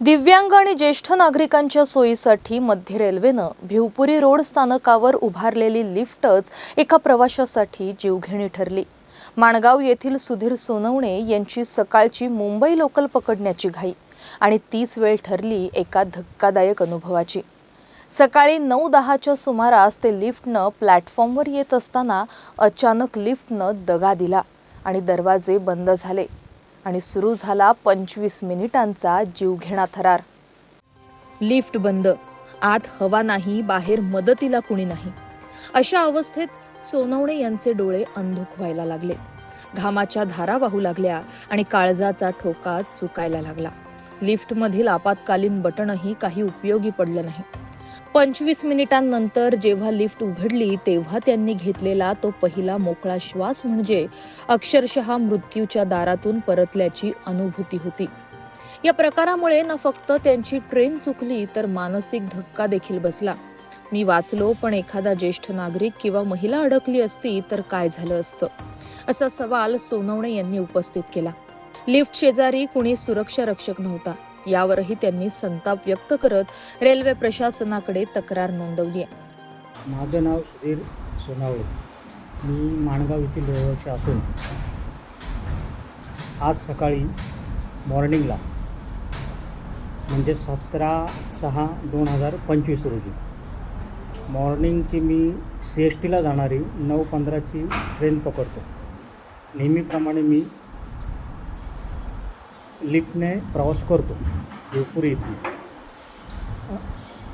दिव्यांग आणि ज्येष्ठ नागरिकांच्या सोयीसाठी मध्य रेल्वेनं भिवपुरी रोड स्थानकावर उभारलेली लिफ्टच एका प्रवाशासाठी जीवघेणी ठरली. माणगाव येथील सुधीर सोनवणे यांची सकाळची मुंबई लोकल पकडण्याची घाई आणि तीच वेळ ठरली एका धक्कादायक अनुभवाची. सकाळी नऊ दहाच्या सुमारास ते लिफ्टनं प्लॅटफॉर्मवर येत असताना अचानक लिफ्टनं दगा दिला आणि दरवाजे बंद झाले. आणि सुरू झाला पंचवीस मिनिटांचा जीवघेणा थरार. लिफ्ट बंद. आत हवा नाही बाहेर मदतीला कुणी नाही. अशा अवस्थेत सोनवणे यांचे डोळे अंधुक व्हायला लागले. घामाच्या धारा वाहू लागल्या आणि काळजाचा ठोका चुकायला लागला. लिफ्टमधील आपत्कालीन बटणही काही उपयोगी पडलं नाही. पंचवीस मिनिटांनंतर जेव्हा लिफ्ट उघडली तेव्हा त्यांनी घेतलेला तो पहिला मोकळा श्वास म्हणजे अक्षरशः मृत्यूच्या दारातून परतल्याची अनुभूती होती. या प्रकारामुळे ना फक्त त्यांची ट्रेन चुकली तर मानसिक धक्का देखील बसला. मी वाचलो पण एखादा ज्येष्ठ नागरिक किंवा महिला अडकली असती तर काय झालं असतं? असा सवाल सोनवणे यांनी उपस्थित केला. लिफ्ट शेजारी कुणी सुरक्षा रक्षक नव्हता. यावरही त्यांनी संताप व्यक्त करत रेल्वे प्रशासनाकडे तक्रार नोंदवली आहे. माझं नाव सुधीर सोनावळे. मी माणगाव येथील रहिवासी असून आज सकाळी मॉर्निंगला म्हणजे सतरा सहा दोन हजार पंचवीस रोजी मॉर्निंगची मी सी एस टीला जाणारी नऊ पंधराची ट्रेन पकडतो. नेहमीप्रमाणे मी लिफ्टने प्रवास करतो भिवपुरी इथून.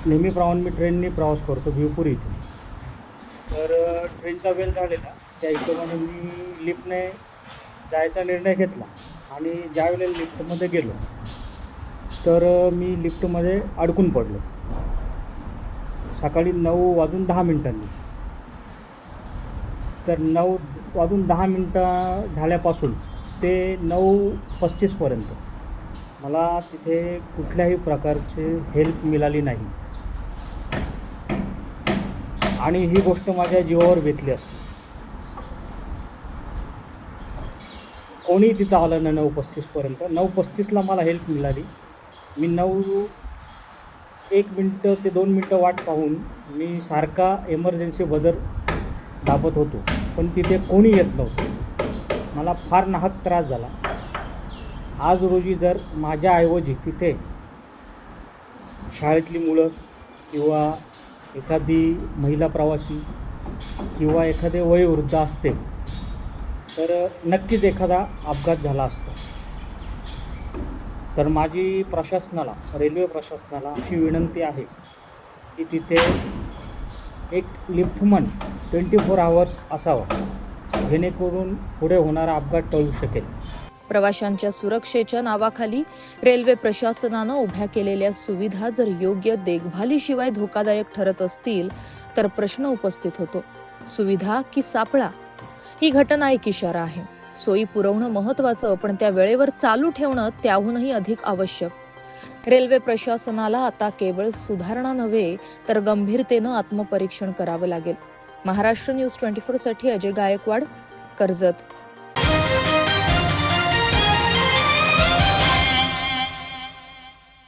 नेहमी प्रमाण मी ट्रेनने प्रवास करतो भिवपुरी इथून. तर ट्रेनचा वेळ झालेला. त्या हिशोबाने मी लिफ्टने जायचा निर्णय घेतला आणि ज्यावेळेला लिफ्टमध्ये गेलो तर मी लिफ्टमध्ये अडकून पडलो. सकाळी नऊ वाजून दहा मिनिटांनी. तर नऊ वाजून दहा मिनटं झाल्यापासून ते नऊ पस्तीसपर्यंत मला तिथे कुठल्याही प्रकारची हेल्प मिळाली नाही. आणि ही गोष्ट माझ्या जीवावर बेतली असते. कोणी तिथं आलं नाही नऊ पस्तीसपर्यंत नऊ पस्तीसला मला हेल्प मिळाली. मी नऊ एक मिनटं ते दोन मिनटं वाट पाहून मी सारखा एमर्जन्सी बदल दाबत होतो. पण तिथे कोणी येत नव्हतं. मला फार नाहक त्रास झाला. आज रोजी जर माझ्याऐवजी तिथे शाळेतली मुलं किंवा एखादी महिला प्रवासी किंवा एखादे वयोवृद्ध असते तर नक्कीच एखादा अपघात झाला असतो. तर माझी प्रशासनाला रेल्वे प्रशासनाला अशी विनंती आहे की तिथे एक लिफ्टमन ट्वेंटी फोर आवर्स असावा जेणेकरून पुढे होणारा अपघात टळू शकेल. प्रवाशांच्या सुरक्षेच्या नावाखाली रेल्वे प्रशासनानं उभ्या केलेल्या सुविधा जर योग्य देखभालीशिवाय धोकादायक ठरत असतील तर प्रश्न उपस्थित होतो. सुविधा की सापळा? ही घटना एक इशारा आहे. सोयी पुरवणं महत्वाचं पण त्या वेळेवर चालू ठेवणं त्याहूनही अधिक आवश्यक. रेल्वे प्रशासनाला आता केवळ सुधारणा नव्हे तर गंभीरतेनं आत्मपरीक्षण करावं लागेल. महाराष्ट्र न्यूज ट्वेंटी साठी अजय गायकवाड कर्जत.